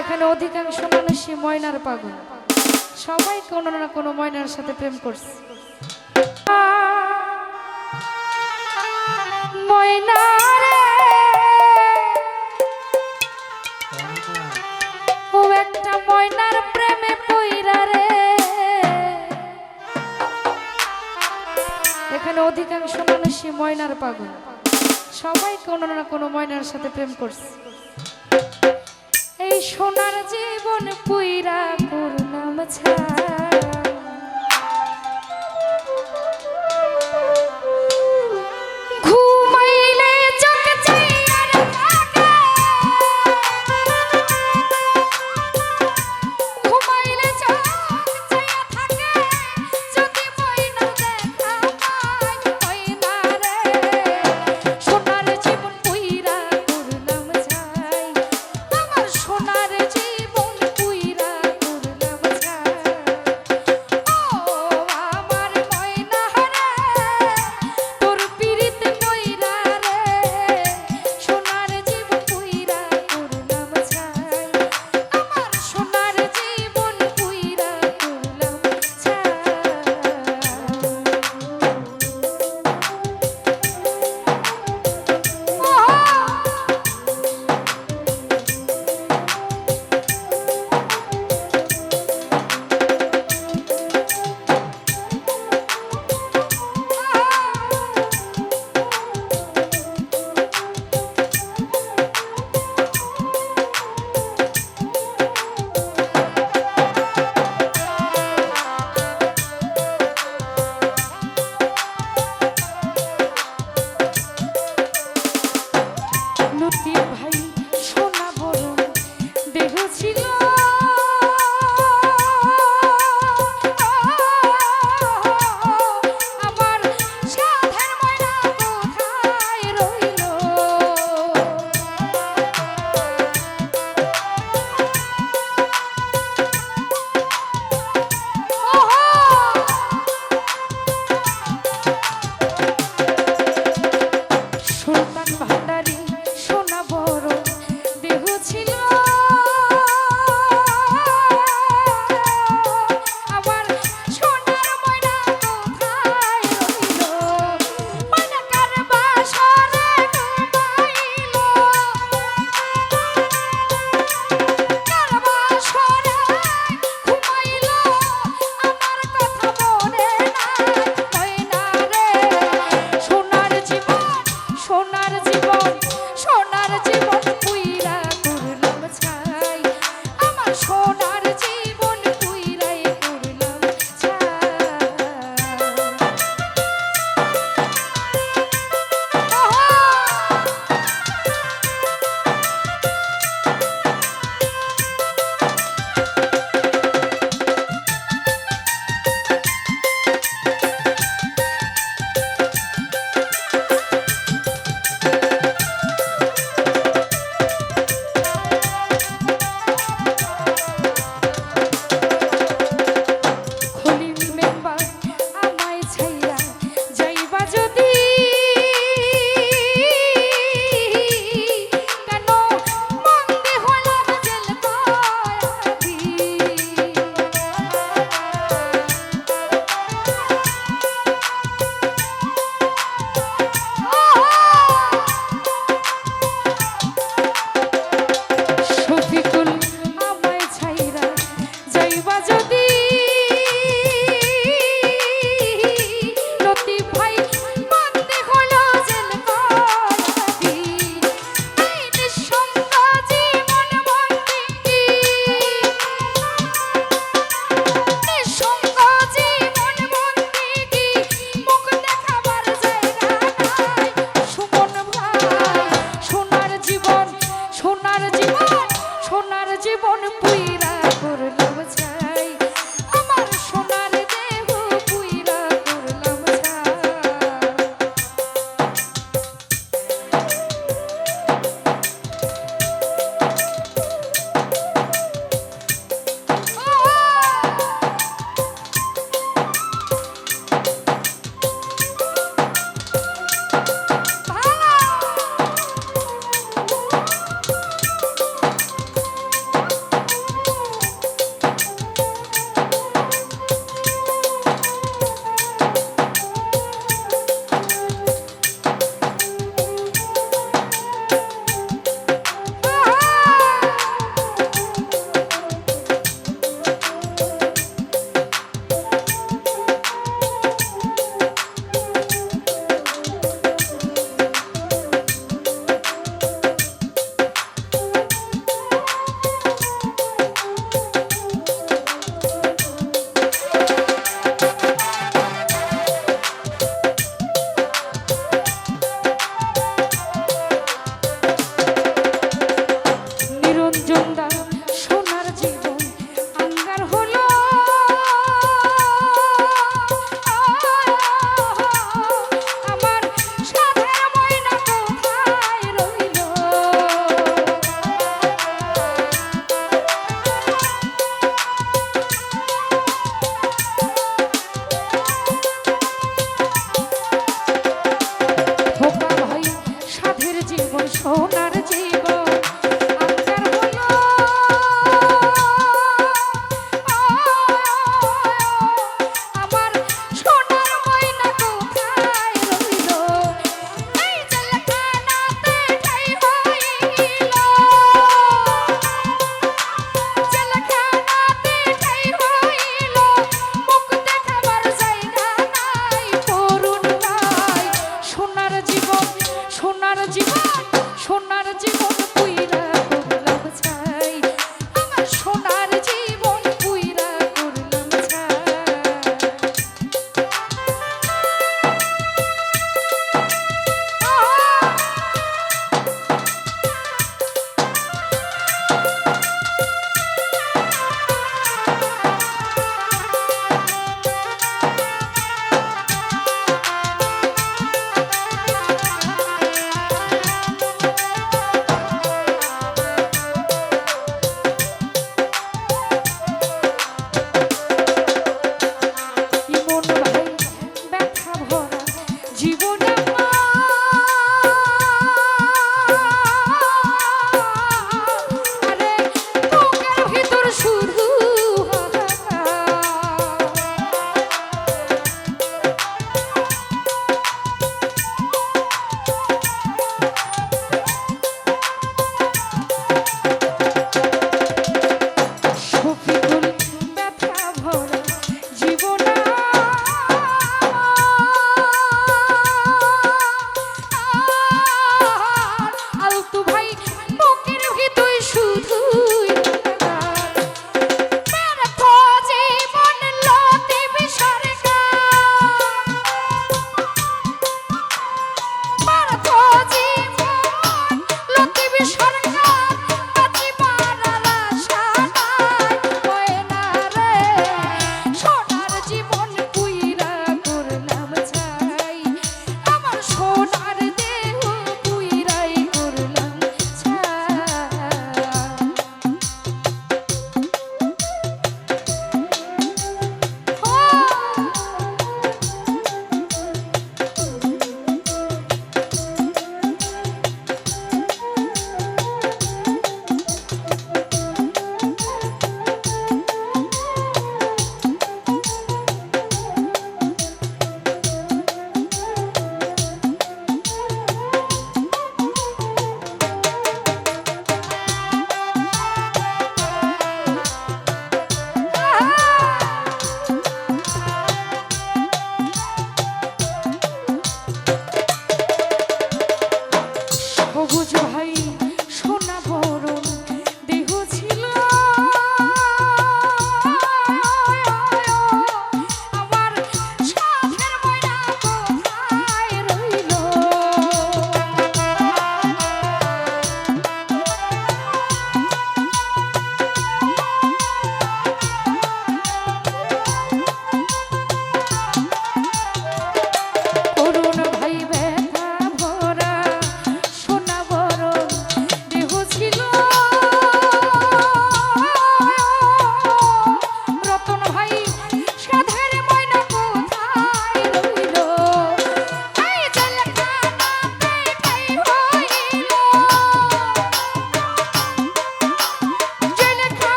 এখানে অধিকাংশ মানুষই ময়নার পাগল। সবাই কোনো না কোনো ময়নার সাথে প্রেম করছে। ময়না একটা ময়নার প্রেমে এখানে অধিকাংশ মানুষই ময়নার পাগল। সবাই কোনো না কোনো ময়নার সাথে প্রেম করছে। সোনার জীবন পুইরা করলাম ছাড়।